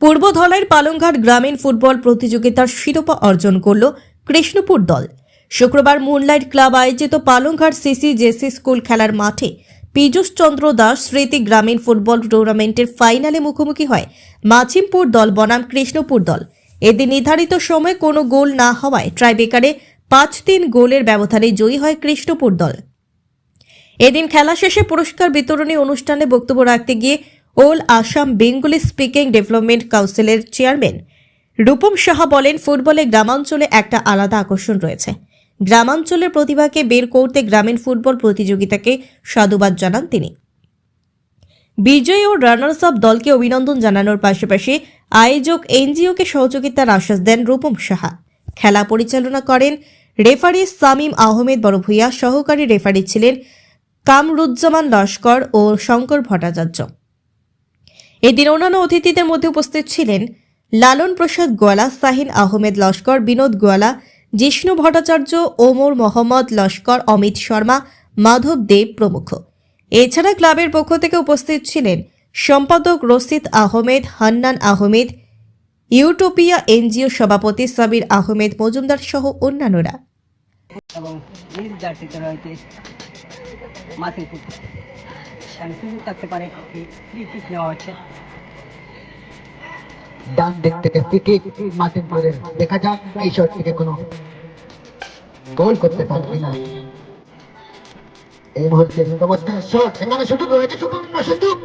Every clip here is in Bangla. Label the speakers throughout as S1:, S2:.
S1: পূর্ব ধলাইয়ের পালংঘাট গ্রামীণ ফুটবল প্রতিযোগিতার শিরোপা অর্জন করল কৃষ্ণপুর দল। শুক্রবার মুনলাইট ক্লাব আয়োজিত পালংঘাট সিসি জেসি স্কুল খেলার মাঠে পীযূষ চন্দ্র দাস স্মৃতি গ্রামীণ ফুটবল টুর্নামেন্টের ফাইনালে মুখোমুখি হয় মাছিমপুর দল বনাম কৃষ্ণপুর দল। এদিন নির্ধারিত সময়ে কোনো গোল না হওয়ায় ট্রাইবেকারে পাঁচ তিন গোলের ব্যবধানে জয়ী হয় কৃষ্ণপুর দল। এদিন খেলা শেষে পুরস্কার বিতরণী অনুষ্ঠানে বক্তব্য রাখতে গিয়ে all Assam Bengali speaking development কাউন্সিলের চেয়ারম্যান। রূপম সাহা বলেন, ফুটবলে গ্রামাঞ্চলে একটা আলাদা আকর্ষণ রয়েছে। গ্রামাঞ্চলের প্রতিভাকে বের করতে গ্রামীণ ফুটবল প্রতিযোগিতাকে সাধুবাদ জানান তিনি। বিজয়ী ও রানার্স আপ দলকে অভিনন্দন জানানোর পাশাপাশি আয়োজক এনজিওকে সহযোগিতার আশ্বাস দেন রূপম সাহা। খেলা পরিচালনা করেন রেফারি সামিম আহমেদ বড়ভূইয়া, সহকারী রেফারি ছিলেন কামরুজ্জামান লস্কর ও শঙ্কর ভট্টাচার্য। এদিন অন্যান্য অতিথিদের মধ্যে উপস্থিত ছিলেন লালন প্রসাদ গোয়ালা, সাহিন আহমেদ লস্কর, বিনোদ গোয়ালা, জিষ্ণু ভট্টাচার্য, ওমর মোহাম্মদ লস্কর, অমিত শর্মা, মাধব দেব প্রমুখ। এছাড়া ক্লাবের পক্ষ থেকে উপস্থিত ছিলেন সম্পাদক রশিদ আহমেদ, হান্নান আহমেদ, ইউটোপিয়া এনজিও সভাপতি সাবির আহমেদ মজুমদার সহ অন্যান্যরা।
S2: ফুট সুযোগ থাকতে পারে। ফ্রি কিক নেওয়া হচ্ছে।
S3: ডান দিক থেকে পিকে মার্টিন করে দেখা যাক এই শট থেকে কোনো গোল করতে পারবে না এই মুহূর্তে শট এখানে সুযোগ রয়েছে সুবর্ণ সুযোগ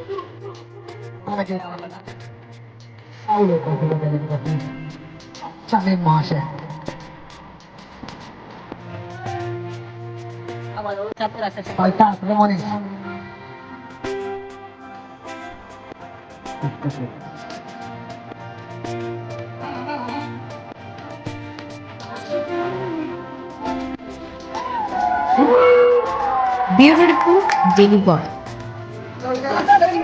S3: মহাশয়
S2: আমার
S3: পাল্টা আক্রমণে।
S1: ব্যুরো রিপোর্ট ডেলি বয়